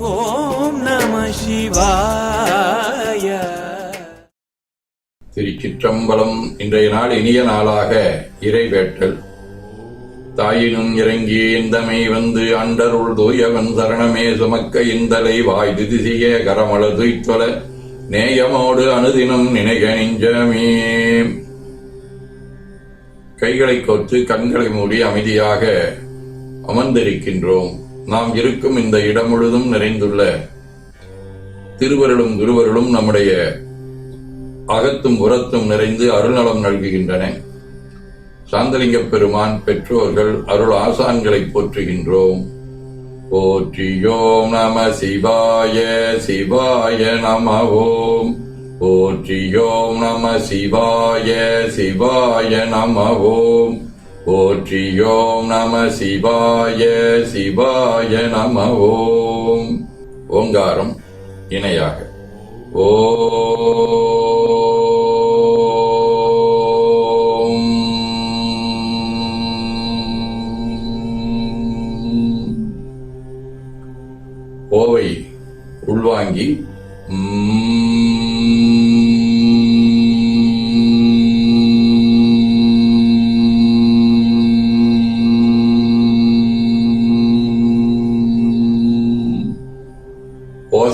ஓம் நம சிவாய. திருச்சிற்றம்பலம் இன்றைய நாள் இனிய நாளாக இறைவேட்டல். தாயினும் இறங்கி இந்தமை வந்து அண்டருள் தூயவன் சரணமே சுமக்க இந்தலை வாய் திதிசிய கரமள துய்த்தொல நேயமோடு அனுதினம் நினைக நெஞ்சமே. கைகளை கோத்து கண்களை மூடி அமைதியாக அமர்ந்திருக்கின்றோம். நாம் இருக்கும் இந்த இடம் முழுதும் நிறைந்துள்ள திருவருளும் குருவருளும் நம்முடைய அகத்தும் புறத்தும் நிறைந்து அருள்நலம் நல்குகின்றன. சாந்தலிங்க பெருமான் பெற்றோர்கள் அருள் ஆசான்களை போற்றுகின்றோம். போற்றியோம் நம சிவாய சிவாய நம ஓம் போற்றியோம் நம சிவாய சிவாய நம ஓம் போற்றியோம் நம சிவாய சிவாய நம ஓம் ஓங்காரம் இணையாக. ஓ. கோவை உள்வாங்கி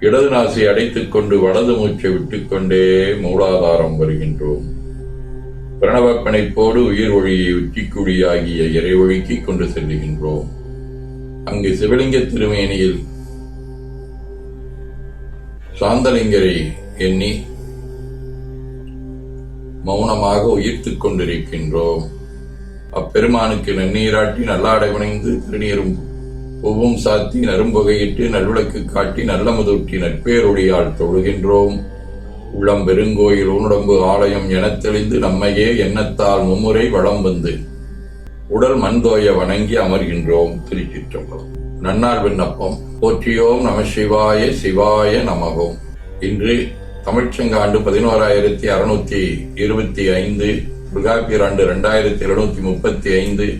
இடது நாசி அடைத்துக் கொண்டு வலது மூச்சை விட்டுக்கொண்டே மூலாதாரம் வருகின்றோம். பிரணவ பிணைப்போடு உயிர் ஒளியை உச்சிக்குழியாகிய இறைவழிக்கு கொண்டு செல்லுகின்றோம். அங்கு சிவலிங்க திருமேனியில் சாந்தலிங்கரை எண்ணி மௌனமாக உயிர்த்துக் கொண்டிருக்கின்றோம். அப்பெருமானுக்கு நன்னீராட்டி நல்லாடை உணைந்து திருநீரும் உவும் சாத்தி நரும்புகையிட்டு நல்விளக்கு காட்டி நல்ல முதூட்டி நட்பேருடையால் தொழுகின்றோம். உள்ளம் பெருங்கோயில் ஊனுடம்பு ஆலயம் எனத் தெளிந்து நம்மையே எண்ணத்தால் மும்முறை வளம் வந்து உடல் மண்தோய வணங்கி அமர்கின்றோம் திருச்சிற்றம்பலம். நன்னாள் விண்ணப்பம். போற்றியோம் நம சிவாய சிவாய நமகோம் இன்று தமிழ்ச்சங்க ஆண்டு பதினோராயிரத்தி அறுநூத்தி இருபத்தி ஐந்து துர்காபியர் ஆண்டு இரண்டாயிரத்தி எழுநூத்தி முப்பத்தி ஐந்து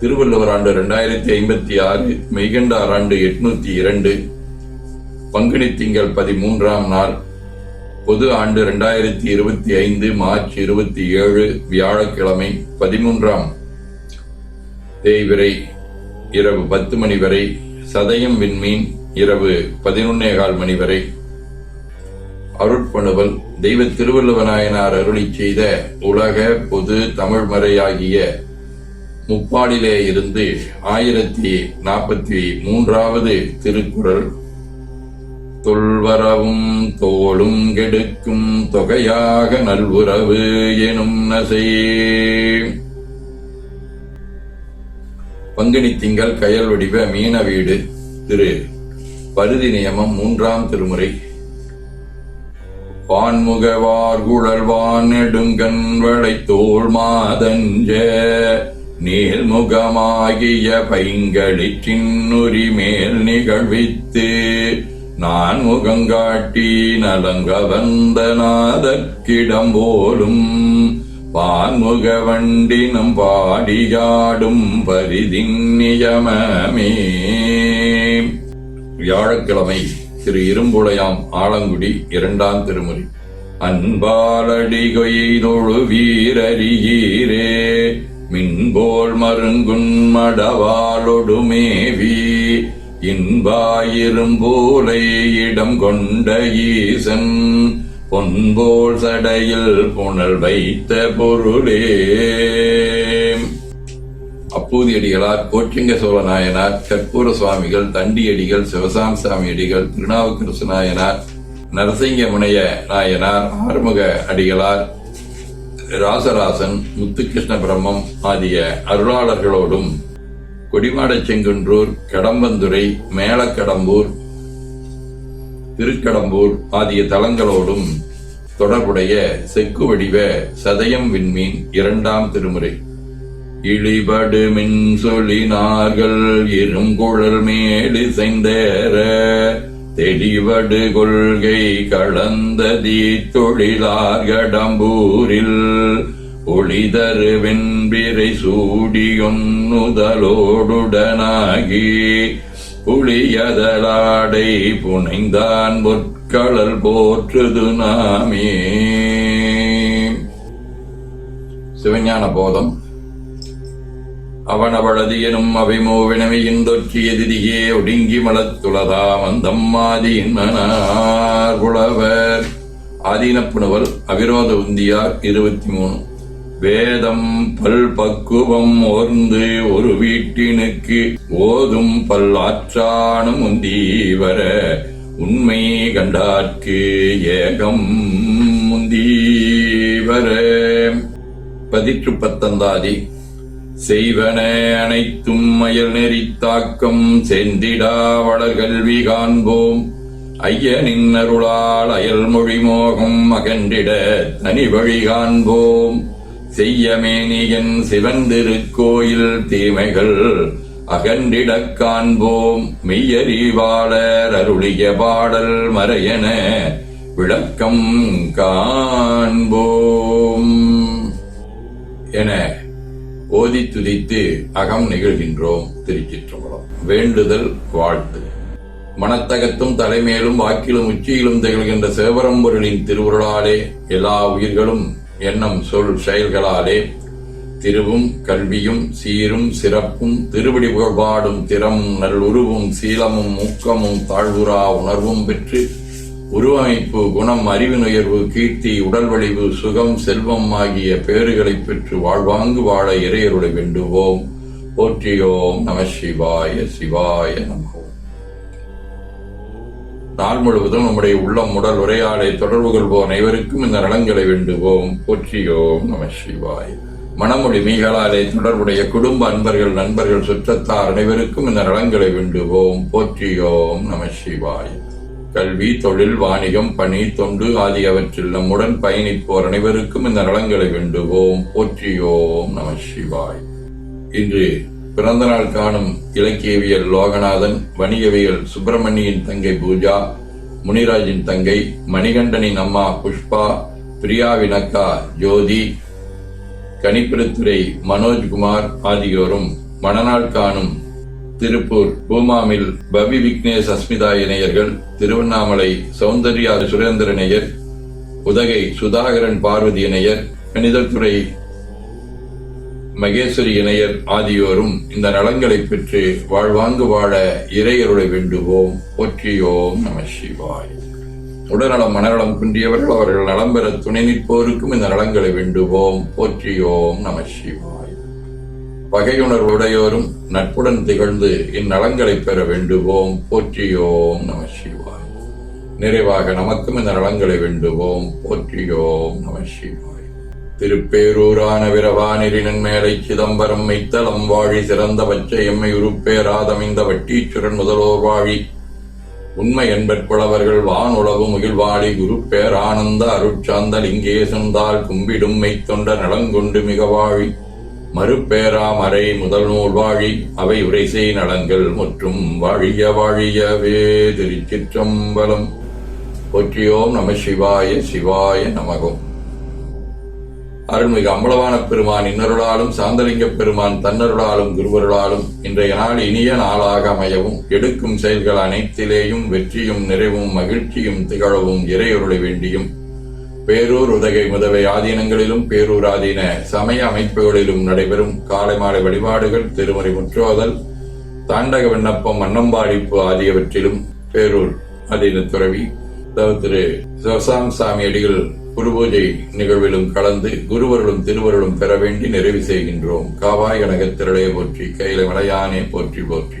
திருவள்ளுவர் ஆண்டு இரண்டாயிரத்தி ஐம்பத்தி ஆறு மெய்கண்டார் ஆண்டு எட்நூத்தி இரண்டு பங்குனி திங்கள் பதிமூன்றாம் நாள் பொது ஆண்டு இரண்டாயிரத்தி இருபத்தி ஐந்து மார்ச் இருபத்தி ஏழு வியாழக்கிழமை பதிமூன்றாம் தேய்விரை இரவு பத்து மணி வரை சதயம் விண்மீன் இரவு பதினொன்னேகால் மணி வரை. அருட்பணுவல் தெய்வ திருவள்ளுவநாயனார் அருளி செய்த உலக பொது தமிழ் மறையாகிய முப்பாடிலே இருந்து ஆயிரத்தி நாற்பத்தி மூன்றாவது திருக்குறள். தொல்வரவும் தோளும் கெடுக்கும் தொகையாக நல்வுறவு எனும் நசை. பங்குனி திங்கள் கயல் வடிவ மீன வீடு திரு. பருதி நியமம் மூன்றாம் திருமுறை. வான்முகவார்குழல்வான் நெடுங்கண் வளைத்தோள் மாதஞ்ச. நீள்முகமாகிய பைங்களிற்றின்னுரி மேல் நிகழ்வித்து நான் முகங்காட்டி நலங்க வந்த நாதற்கிடம் போலும் பான்முக வண்டினம் பாடியாடும் பரிதின் நியமமே. வியாழக்கிழமை திரு இரும்புளையாம் ஆலங்குடி இரண்டாம் திருமுறை. அன்பாலடி கொய்தொழு வீரறியீரே. மின்போல் மருங்குன் மடவாலொடுமேவி இன்பாயிரும்போலை இடம் கொண்ட ஈசன் பொன்போல் சடையில் புனல் வைத்த பொருளே. அப்பூதியடிகளார் கோச்சிங்க சோழ நாயனார் கற்பூர சுவாமிகள் தண்டியடிகள் சிவசாமசாமி அடிகள் திருநாவுக்கரசு நாயனார் நரசிங்க முனைய நாயனார் ஆறுமுக அடிகளார் ராசராசன் முத்துகிருஷ்ண பிரம்மம் ஆகிய அருளாளர்களோடும் கொடிமாடச் செங்குன்றூர் கடம்பந்துறை மேலக்கடம்பூர் திருக்கடம்பூர் ஆகிய தலங்களோடும் தொடர்புடைய செக்கு வடிவ சதயம் விண்மீன் இரண்டாம் திருமுறை. இழிபடு மின் சொல்லினார்கள் இருங்குழல் மேடு செய்தேற தெளிவடு கொள்கை கலந்ததி தொழிலார் ஒளிதரு வெண்பிரை சூடியொன்னுதலோடுடனாகி புளியதலாடை புனைந்தான் பொற்களல் போற்றுது நாமே. சிவஞான போதம். அவனவளது எனும் அவைமோவினவையின் தொற்றியதிரியே ஒடுங்கி மலத்துளதா வந்தம்மாதி மனார் புலவர் ஆதீனப்புணவல் அவிரோத உந்தியார் இருபத்தி மூணு வேதம் பல் பக்குவம் ஓர்ந்து ஒரு வீட்டினுக்கு ஓதும் பல்லாற்றானும் உந்தி வர உண்மை கண்டாற்கு ஏகம் முந்தி வர பதிற்று பத்தந்தாதி செய்வன அனைத்தும் மயல் நெறித்தாக்கம் செந்திடா வளர்கல்வி காண்போம் ஐயனின் அருளால் அயல் மொழி மோகம் அகன்றிட தனி வழி காண்போம். செய்யமேனியன் சிவந்திருக்கோயில் தீமைகள் அகன்றிடக் காண்போம். மெய்யறிவாளர் அருளிய பாடல் மறையன விளக்கம் காண்போம். ஓதி துதித்து அகம் நிகழ்கின்றோம் திருச்சிற்றம்பலம். வேண்டுதல் வாழ்த்து. மனத்தகத்தும் தலைமேலும் வாக்கிலும் உச்சியிலும் திகழ்கின்ற சிவபரம்பொருளின் திருவுருளாலே எல்லா உயிர்களும் எண்ணம் சொல் செயல்களாலே திருவும் கல்வியும் சீரும் சிறப்பும் திருவடி புகழ்பாடும் திறமும் நல்லுருவும் சீலமும் ஊக்கமும் தாழ்வுரா உணர்வும் பெற்று உருவமைப்பு குணம் அறிவு நுயர்வு கீர்த்தி உடல் வலிவு சுகம் செல்வம் ஆகிய பேறுகளைப் பெற்று வாழ்வாங்கு வாழ இறையருளை வேண்டுவோம். போற்றியோம் நம சிவாய சிவாய நமோ நாள் முழுவதும் நம்முடைய உள்ளம் உடல் உரையாடை தொடர்பு கொள்வோம். அனைவருக்கும் இந்த நலன்களை வேண்டுவோம். போற்றியோம் நம சிவாய. மனமொழி மீகளாலே தொடர்புடைய குடும்ப அன்பர்கள் நண்பர்கள் சுற்றத்தார் அனைவருக்கும் இந்த நலன்களை வேண்டுவோம். போற்றியோம் நம சிவாயம் கல்வி தொழில் வாணிகம் பணி தொண்டு ஆகியவற்றில் நம்முடன் பயணிப்போர் அனைவருக்கும் இந்த நலன்களை வேண்டுவோம். போற்றியோம் நம சிவாய். இன்று பிறந்த நாள் காணும் இலக்கியவியல் லோகநாதன் வணிகவியல் சுப்பிரமணியின் தங்கை பூஜா முனிராஜின் தங்கை மணிகண்டனின் அம்மா புஷ்பா பிரியாவின் அக்கா ஜோதி கணிப்பிடத்துறை மனோஜ்குமார் ஆகியோரும் மணநாள் காணும் திருப்பூர் பூமாமில் பவி விக்னேஷ் அஸ்மிதா இணையர்கள் திருவண்ணாமலை சௌந்தர்யா சுரேந்திர இணையர் உதகை சுதாகரன் பார்வதி இணையர் கணிதத்துறை மகேஸ்வரி இணையர் ஆகியோரும் இந்த நலங்களை பெற்று வாழ்வாங்கு வாழ இறையருளை வேண்டுவோம். போற்றியோம் நம சிவாய். உடல்நலம் மனநலம் குன்றியவர்கள் அவர்கள் நலம் பெற துணை நிற்போருக்கும் இந்த நலங்களை வேண்டுவோம். போற்றியோம் நம சிவாய். பகையுணர்வுடையோரும் நட்புடன் திகழ்ந்து இந்நலங்களை பெற வேண்டுவோம். போற்றியோம் நம சிவாய். நிறைவாக நமக்கும் இந்த நலங்களை வேண்டுவோம். போற்றியோம் நம சிவாய். திருப்பேரூரான விரவானிரின் மேலை சிதம்பரம் மெய்த்தளம் வாழி சிறந்த பச்சை எம்மை உருப்பேராதமைந்த வட்டீச்சுரன் முதலோர் வாழி. உண்மை என்பற்புலவர்கள் வானுளவு முகில்வாழி குரு பேரானந்த அருட்சாந்த லிங்கேசந்தால் கும்பிடும் மெய்த்தொண்ட நலங்கொண்டு மிக வாழி மறுப்பேரா மறை முதல் நூல் வாழி அவை உரைசை நலன்கள் மற்றும் வாழிய வாழியவே திருச்சிற்றம்பலம் போற்றியோம் நம சிவாய சிவாய நமகம். அருள்மிகு அம்பலவான பெருமான் இன்னருளாலும் சாந்தலிங்க பெருமான் தன்னருளாலும் குருவருளாலும் இன்றைய நாள் இனிய நாளாக அமையவும் எடுக்கும் செயல்கள் அனைத்திலேயும் வெற்றியும் நிறைவும் மகிழ்ச்சியும் திகழவும் இறையொருளை வேண்டியும் பேரூர் உதகை முதவை ஆதீனங்களிலும் பேரூர் ஆதீன சமய அமைப்புகளிலும் நடைபெறும் காலை மாலை வழிபாடுகள் திருமறை முற்றோதல் தாண்டக விண்ணப்பம் அன்னம்பாடிப்பு ஆகியவற்றிலும் பேரூர் ஆதீன துறவி திரு சிவசாமி சாமி அடிகள் குரு பூஜை நிகழ்விலும் கலந்து குருவருளும் திருவருளும் பெற வேண்டி நிறைவு செய்கின்றோம். காவாய் கனகத்திரளைய போற்றி கையில மலையானே போற்றி போற்றி.